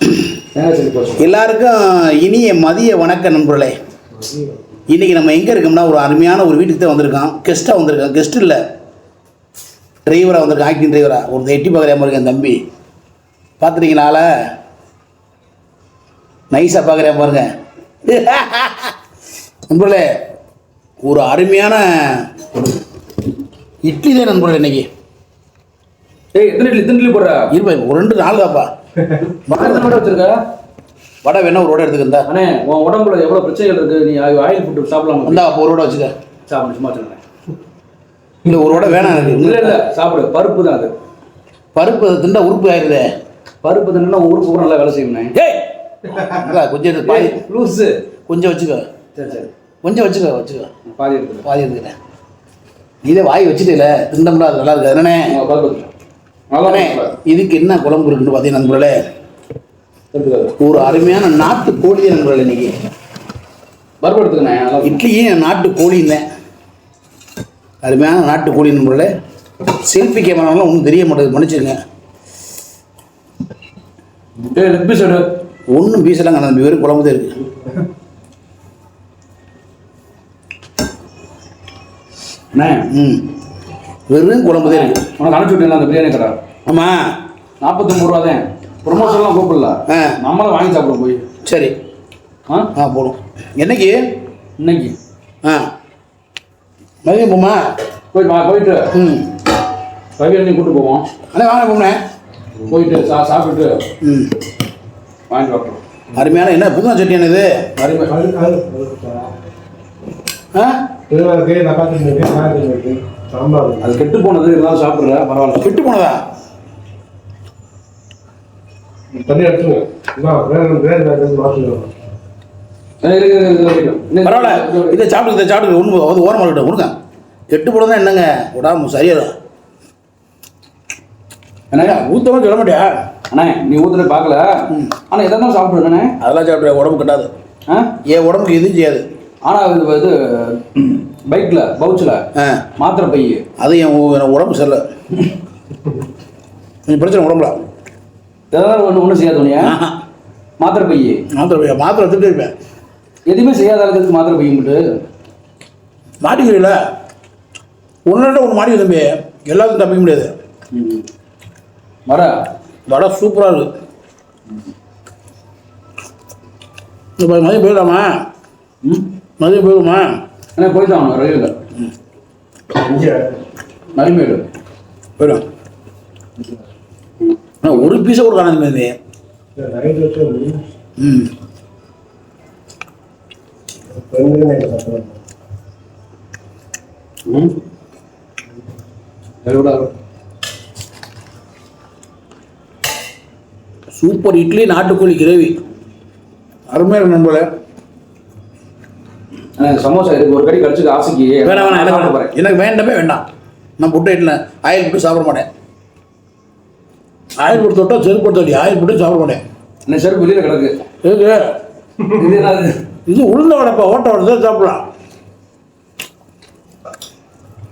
எல்லாருக்கும் இனிய மதிய வணக்க நண்பர்களே. இன்றைக்கி நம்ம எங்கே இருக்கோம்னா ஒரு அருமையான ஒரு வீட்டுக்கு தான் வந்திருக்கோம். கெஸ்ட்டாக வந்திருக்கோம். கெஸ்ட் இல்லை. டிரைவராக வந்திருக்கோம். ஆக்டிங் டிரைவராக ஒரு எட்டி பார்க்குற மாதிரி இருக்கேன் தம்பி. பார்த்துருக்கீங்களால நைஸாக பார்க்குறேன் பாருங்க நண்பர்களே ஒரு அருமையான இட்லி தான் நண்பர்களே இன்னைக்கு. ஏய் எத்தனை இட்லி? எத்தனை இட்லி போடுற? இருப்பா ஒரு ரெண்டு நாள் தான்ப்பா வடை வச்சிருக்க? வடை வேணா ஒரு வடை எடுத்துக்கிறதா அண்ணே உன் உடம்புல எவ்வளவு பிரச்சனைகள் இருக்கு? நீ ஆயில் ஃபுட் சாப்பிடலாம்? இந்தா அப்போ ஒரு வடை வச்சுக்க. சாப்பிடு சும்மா சொல்லுங்க இல்லை ஒரு வடை வேணாம் எனக்கு. இல்ல இல்ல சாப்பிடு. பருப்பு தான் அது. பருப்பு அதை திண்டா உறுப்பு ஆயிருதே. பருப்பு தின்னா ஊருக்கு கூட நல்லா வேலை செய்யணுண்ணே ஏய்! இல்ல, கொஞ்சம் எடுத்து பாதி. லூஸு கொஞ்சம் வச்சுக்கோ. சரி சரி. கொஞ்சம் வச்சுக்கோ வச்சுக்கோ. பாதி எடுத்துரு பாதி எடுத்துக்கிட்டேன் நீதே வாய் வச்சுட்டேல திண்டம்ல அது நல்லா இருக்கு என்னண்ணே? அண்ணே இதுக்கு என்ன குழம்பு இருக்குன்னு பார்த்தீங்கன்னா நண்பர்களே? ஒரு அருமையான நாட்டு கோழி தான் நண்பர்களே இன்னைக்கு. பருப்பு எடுத்துக்கண்ணே நல்லா இட்லியும் நாட்டு கோழிந்தேன் அருமையான நாட்டு கோழி நண்பர்களே. செல்ஃபி கேமராலாம் ஒன்றும் தெரிய மாட்டேங்குது மன்னிச்சிருங்க ஒன்றும் பீசெல்லாம் காணாது வெறும் குழம்பு தான் இருக்குது அண்ணே ம். வெறும் குழம்பு தான் இருக்குது உனக்கு அனுப்பிச்சு விட்டேன் அந்த பிரியாணி கடை. ஆமாம் நாற்பத்தொம்பது ரூபா தான். ப்ரொமோஷன்லாம் கூப்பிடல. ஆ. நம்மளும் வாங்கி சாப்பிடுவோம் போய். சரி. ஆ? ஆ போடும் என்னைக்கு? இன்னைக்கு. ஆ. மதியம் போமா? போய் வா போயிட்டு. ம். ரவி கூட்டு போவோம். அண்ணே வாங்க போம்ண்ணே. போயிட்டு சா சாப்பிட்டுட்டு ம். வாங்கிட்டு வரட்டும். அருமையான என்ன புதுனா சட்னி என்னது நிறைய ஆ? சாம்பார். அது கெட்டு போனது இருந்தாலும் சாப்பிட்ற பரவாயில்ல. விட்டு போனதா? தண்ணி இரு. பரவாயில்ல. இதை சாப்பிட்டு இதை சாப்பிட்டு ஒன்று ஓரமாக இருக்கட்டும். கொடுங்க. கெட்டு போனதான் என்னங்க? உடாம சரியாதான் என்னங்க? ஊற்றமாக சொல்ல மாட்டியா? அண்ணே நீ ஊத்துல பார்க்கல. ஆனா எதை தான் சாப்பிடுவேண்ணே அதெல்லாம் சாப்பிட்ற உடம்பு கட்டாது. ஆ? என் உடம்புக்கு எதுவும் செய்யாது. ஆனா இது இது பைக்ல பவுச்சில் மாத்திரை பை. அது என் உடம்பு சரியில்லை. கொஞ்சம் பிரச்சனை உடம்புல. ஏதாவது ஒன்று ஒன்றும் செய்யாது ஆஹா. மாத்திரை பை. மாத்திரை மாத்திரை எடுத்துகிட்டே இருப்பேன். எதுவுமே செய்யாத ஆளுக்கு மாத்திரை பை மட்டும் மாட்டிக்கிறீங்களா ஒன்று ஒன்று மாட்டிக்க தம்பி. எல்லாத்துக்கும் தப்பிக்க முடியாது. வர. வடை சூப்பராக இருக்கு. இப்போ மதியம் போயிடலாமா? ம். மதியம் போயிடுமா அண்ணே போயிட்டு வாங்க ரயிலில் இங்கே. நரிமேடு போயிடும் ஆ ஒரு பீஸை கூட காணாது மாதிரி ம். ம். சூப்பர் இட்லி நாட்டுக்கோழி கிரேவி. அருமையாக இருக்கு நண்பர்களே அண்ணே சமோசா இருக்கு. ஒரு கடி கடிச்சுக்க ஆசைக்கு வேணாம் வேணாம் வேணாம். போறேன். எனக்கு வேண்டவே வேண்டாம். நான் புட்டு இட்ல ஆயில் போட்டு சாப்பிட மாட்டேன். ஆயில் போட்டு தொட்டா செருப்பு தொட்டி ஆயில் போட்டு சாப்பிட மாட்டேன். அண்ணே செருப்பு வெளியில கிடக்கு. இது இது உளுந்த வடைப்பா ஓட்ட வடை சாப்பிடலாம்.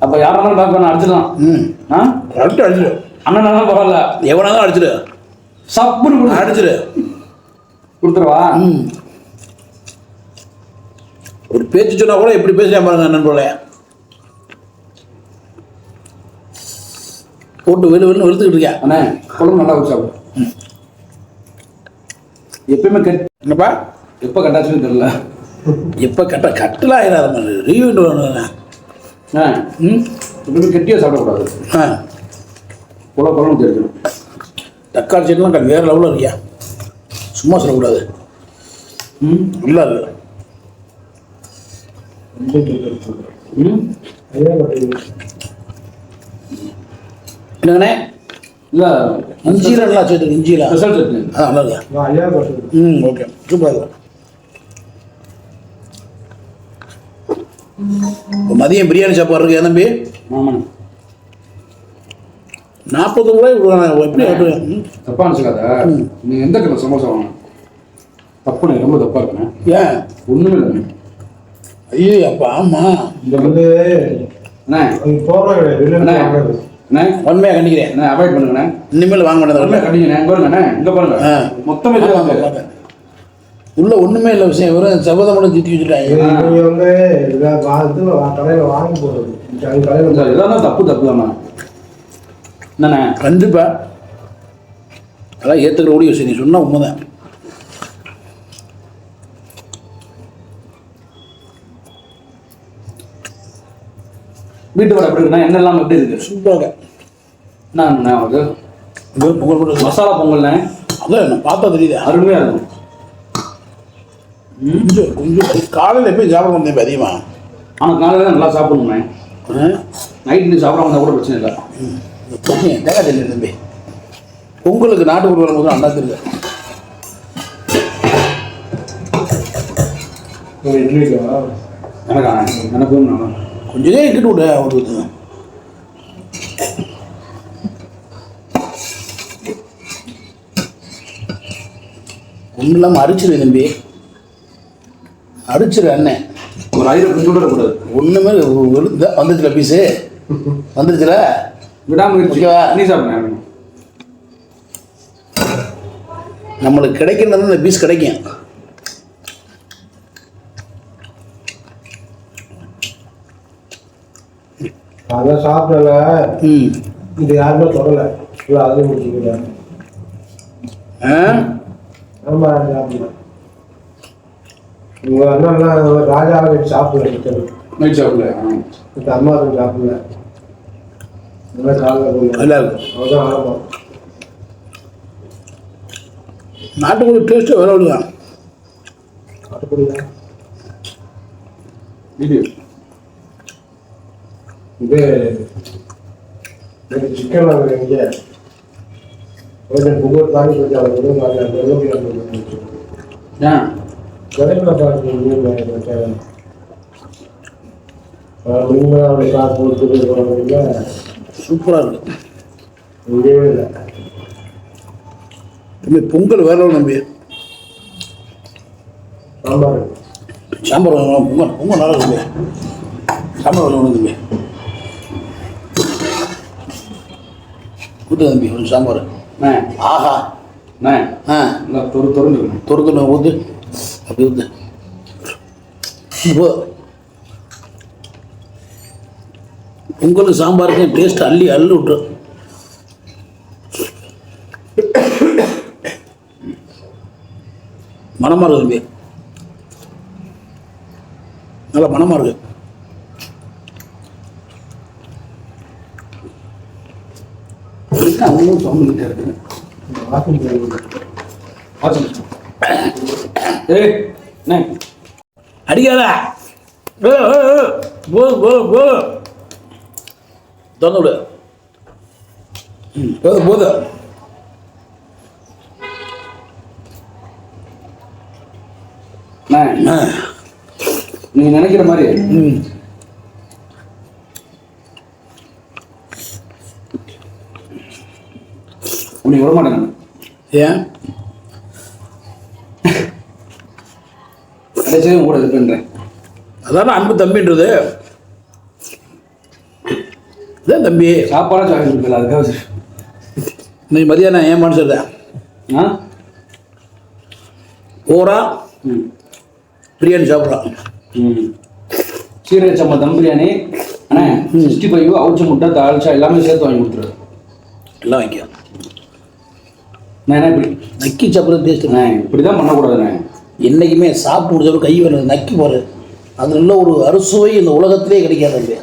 அப்ப யாரெல்லாம் பார்க்க அடிச்சிடலாம். ம். ஆ? அடிச்சு அடிச்சிடு. அண்ணனாலும் பரவாயில்ல. எவனா தான் அடிச்சிடு. சப்புன்னு அடிச்சிடு. கொடுத்துருவா ம். ஒரு பேச்சு சொன்னா கூட எப்படி பேசுறேன் பாருங்க நண்பர்களே போட்டு வெளு வெளுன்னு வெளுத்துக்கிட்டு இருக்கேன் அண்ணே குழம்பு நல்லா வச்சு எப்பயுமே கெட் என்னப்பா? எப்போ கட்டாச்சுன்னு தெரியல. எப்போ கட்ட கட்டலாம் ஆயிடாத மாதிரி. ரீவெண்ட் வரணும் ஆ ம்? எப்பயுமே கெட்டியாக சாப்பிடக்கூடாது. ஆ. குழ குழம்பு தெரிஞ்சிடும். தக்காளி செடிலாம் வேறு லெவலில் இருக்கியா? சும்மா சொல்லக்கூடாது. ம்? நல்லா இருக்கு என்னங்கண்ணே? இல்லை இஞ்சியில் நல்லா சேர்த்து இஞ்சியில். ஆ நல்லா. இருக்கு ம் ஓகே. சூப்பராக மதியம் பிரியாணி சாப்பாடு இருக்கு தம்பி? ஆமாண்ணே. நாற்பது ரூபாய் எப்படி எப்படி? ம், தப்பா நினச்சிக்காத. நீ எந்த கடை சமோசா வாங்க தப்புண்ணே ரொம்ப தப்பா இருக்குண்ணே. ஏன்? ஒன்றுமே இல்லைண்ணே ஐயோ அப்பா ஆமாம் இந்த வந்து அண்ணே. அது போடுறோம் கிடையாது அண்ணே. உண்மையாக கண்டிக்கிறேன். அண்ணே அவாய்ட் பண்ணுங்கண்ணே. இனிமேல் வாங்க உண்மையாக மாட்டேன் கண்டிங்கண்ணே இங்க பாருங்க அண்ணே. இங்க பாருங்க. மொத்தமே வாங்க. உள்ள ஒண்ணுமே இல்லை விஷயம். வெறும் செவ்வதம் மட்டும் திட்டி வச்சுட்டாங்க. நீங்க வந்து இதை பார்த்து கடையில் வாங்கி இந்த இதெல்லாம் தப்பு தப்பு தானே என்னண்ணே கண்டிப்பா. அதான் ஏற்றுக்கிற கூடிய விஷயம். நீ சொன்னா உண்மைதான். வீட்டு வடை எப்படி எண்ணெய் எல்லாம் எப்படி இருக்கு? சூப்பராக என்னண்ணே உங்களுக்கு வெறும் பொங்கல் மட்டும் மசாலா பொங்கல்ண்ணே. அதான் என்ன பார்த்தா தெரியுதா. அருமையா இருக்கும். கொஞ்சம் கொஞ்சம் காலையில் போய் சாப்பிட இப்ப அதிகமா ஆனால் காலையில் நல்லா சாப்பிடணுண்ணே? நைட் நீ சாப்பிடாம இருந்தால் கூட பிரச்சனை இல்லை. தேங்காய் தெரியல தம்பி. பொங்கலுக்கு நாட்டுக்குள்ள வரும்போது அண்ணா தெரியல. இட்லிக்கா எனக்கா எனக்கும் நான் கொஞ்சம் நேரம் கிட்ட விட ஒரு இது. ஒன்றும் இல்லாமல் அடிச்சிரு தம்பி. அடிச்சிரு அண்ணன் ஒரு கூட கூடாது. ஒன்றுமே வந்துச்சுல பீஸு வந்துருச்சுல விடாமுயற்சி? நீ சாப்பிடுங்க நம்மளுக்கு கிடைக்கிறது இந்த பீஸ் கிடைக்கும். அதான் சாப்பிடல. இது யாருமே தொடல. இல்லை அது முடிச்சுக்கல ஆ? ஆமா சாப்பிடல. உங்க அண்ணா ராஜா சாப்பிடல சிக்கன் நைட் சாப்பிடல. இந்த அம்மா சாப்பிடல. நல்லா காலையில் நல்லா இருக்கும் அதான் ஆரம்பம் நாட்டுக்கோழி டேஸ்ட்டு வேற விடுவான் அப்படியா இது எனக்கு சிக்கன் கொஞ்சம் புகழ் தாண்டி கொஞ்சம் விலைக்குள்ள பார்த்து நீங்களும் அவரை காசு கொடுத்துட்டு போகிறீங்க சூப்பராக இருக்கு. முடியவே இல்லை. தம்பி பொங்கல் வேற தம்பி சாம்பார். சாம்பார் பொங்கல் பொங்கல் நல்லா இருக்கு. சாம்பார் வேணும் தம்பி ஊற்று தம்பி ஒரு சாம்பார். அண்ணே ஆஹா. ஆ. தொறு ஊற்று அப்படி ஊற்று போ பொங்கலுக்கு சாம்பாருக்கு டேஸ்ட் அள்ளி அள்ளி விட்டு மனமாக இருக்கு நல்லா மனமாக இருக்கு. அவங்களும் சவுண்ட் இருக்கு வாசம் தெரியுது வாசம் ஏய் அண்ணே அடிக்காதா. ஏ, ஏ, ஏ, போ போ போ. திறந்து விடு. போதும் போதும் நீங்க நினைக்கிற மாதிரி உன்னை விட மாட்டேங்க ஏன்? கிடைச்சதே உங்க கூட இது பண்ணுறேன் அதான அன்பு தம்பின்றது. இதான் தம்பி. சாப்பாடாக சாப்பிட்டு இருக்கல அதுக்காக. நீ மதியானம் ஏன் மனுஷன் ஆ? ம். பிரியாணி சாப்பிட்றான் ம். சீரக சம்பா தம் பிரியாணி அண்ணே சிக்ஸ்டி ஃபைவ் அவுச்ச முட்டை தால்ச்சா எல்லாமே சேர்த்து வாங்கி கொடுத்துரு. எல்லாம் வாங்கிக்க. நான் என்ன இப்படி நக்கி சாப்பிட்றது டேஸ்ட் அண்ணே இப்படி தான் பண்ணக்கூடாதுண்ணே. என்றைக்குமே சாப்பிட்டு முடிச்சவங்க கை வரது நக்கி போகிறது அதில் உள்ள ஒரு அறுசுவை இந்த உலகத்திலே கிடைக்காது இது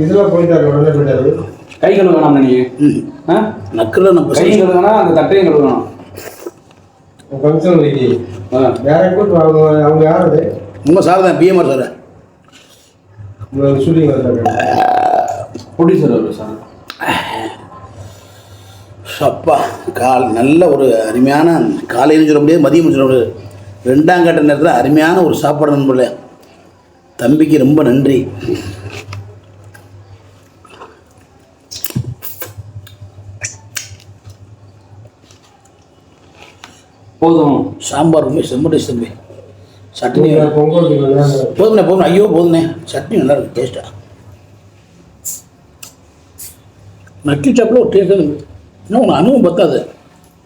இதுல போயிட்டாரு உடனே போயிட்டாரு. கை கழுவ வேணாம் நீ. ம். ஆ? நக்கில் நம்ம கையும் கழுவணும் அந்த தட்டையும் கழுவணும். ஃபங்க்ஷன் வேற கூட்டு அவங்க அவங்க யார் அது? உங்கள் சார் தான் பிஎம்ஆர் சார். ஷூட்டிங் வந்தாங்க ப்ரொடியூசர் அவர் சார் அப்பா கால் நல்ல ஒரு அருமையான காலையில் சொல்ல முடியாது மதியம் சொல்ல முடியாது. ரெண்டாம் கட்ட நேரத்தில் அருமையான ஒரு சாப்பாடு நண்பர்களே. தம்பிக்கு ரொம்ப நன்றி. போதும். சாம்பார் உண்மை செம்ம டேஸ்ட் தம்பி. சட்னி. போதுண்ணே போதும் ஐயோ போதுண்ணே சட்னி நல்லா இருக்கு டேஸ்ட்டாக நக்கி சாப்பிட ஒரு டேஸ்ட் இன்னும் உனக்கு அனுபவம் பத்தாது.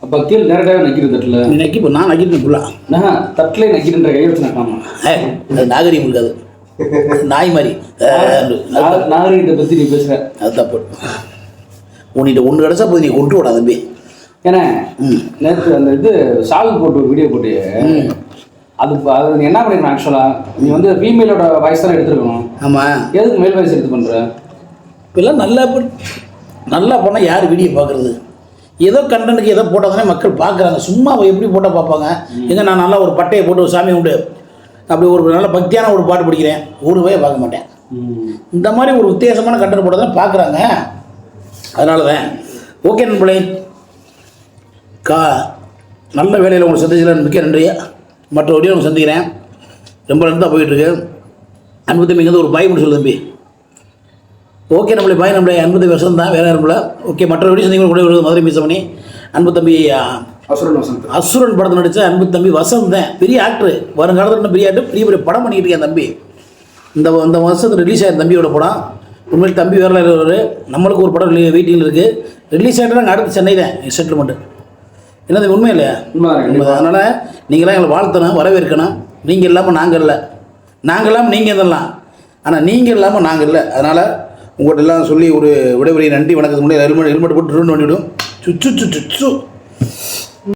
அப்போ கீழே டேரக்டாகவே நக்கிரு தட்டில்? நீ நக்கி இப்போ நான் நக்கிட்டு ஃபுல்லாக நான் தட்டிலே நக்கிருன்ற கையை வச்சு நக்காமா ஏ நாகரிகம் இருக்காது நாய் மாதிரி. நாகரிகத்தை பற்றி நீ பேசுகிற அது தப்பு உன்கிட்ட ஒன்று கிடச்சா போது நீ கொண்டு விடா தம்பி. ஏன்னா நேற்று அந்த இது சால்வ் போட்டு ஒரு வீடியோ போட்டு அது அது என்ன பண்ணிருக்கணும் ஆக்சுவலாக நீ வந்து ஃபீமேலோட வாய்ஸ் தான் எடுத்துருக்கணும். ஆமாம் எதுக்கு மேல் வாய்ஸ் எடுத்து பண்ணுற இப்பெல்லாம் நல்லா நல்லா பண்ணால் யார் வீடியோ பார்க்குறது? ஏதோ கண்டனுக்கு ஏதோ போட்டால் தானே மக்கள் பார்க்குறாங்க. சும்மா எப்படி போட்டால் பார்ப்பாங்க? எங்க நான் நல்லா ஒரு பட்டையை போட்டு ஒரு சாமி உண்டு அப்படி ஒரு நல்ல பக்தியான ஒரு பாட்டு படிக்கிறேன். ஒரு போய் பார்க்க மாட்டேன். இந்த மாதிரி ஒரு வித்தியாசமான கண்டென்ட் போட்டால் தான் பார்க்குறாங்க. அதனால தான். ஓகே நண்பர்களே. கா நல்ல வேலையில் உங்களை சந்திச்சதில் மிக்க நன்றி மற்ற வழியை உங்களை சந்திக்கிறேன். ரொம்ப நல்லா போயிட்டுருக்கு. அன்பு தம்பி இங்கே ஒரு பாய் மட்டும் சொல்லு தம்பி. ஓகே நம்மளே பாய் நம்மளே அன்பு தம்பி வசந்த் தான் வேறு யாரும் ஓகே மற்ற வீடியோ சந்திங்க கூட வருவது மதுரை மிஸ் பண்ணி அன்பு தம்பி அசுரன் வசந்த். அசுரன் படத்தில் நடித்த அன்பு தம்பி வசந்த் தான். பெரிய ஆக்டர் வருங்காலத்தில் பெரிய ஆக்டர் பெரிய பெரிய படம் பண்ணிக்கிட்டு இருக்கேன் தம்பி. இந்த இந்த வருஷத்துக்கு ரிலீஸ் ஆகிற தம்பியோட படம். உண்மையில் தம்பி வேற நம்மளுக்கு ஒரு படம் வெயிட்டிங்கில் இருக்குது ரிலீஸ் ஆகிட்டு நாங்கள் அடுத்து சென்னை தான் செட்டில்மெண்ட்டு என்னது உண்மை இல்லையா? கண்டிப்பா. அதனால் நீங்களாம் எங்களை வாழ்த்தணும் வரவேற்கணும். நீங்கள் இல்லாமல் நாங்கள் இல்லை. நாங்கள் இல்லாமல் நீங்கள் இதெல்லாம் ஆனால் நீங்கள் இல்லாமல் நாங்கள் இல்லை. அதனால் உங்கள்கிட்ட எல்லாம் சொல்லி ஒரு விடைபெரிய நன்றி வணக்கத்துக்கு முன்னாடி ஹெல்மெட் ஹெல்மெட் போட்டு ட்ரோன் பண்ணிவிடும் சுச்சு சுச்சு சுச்சு.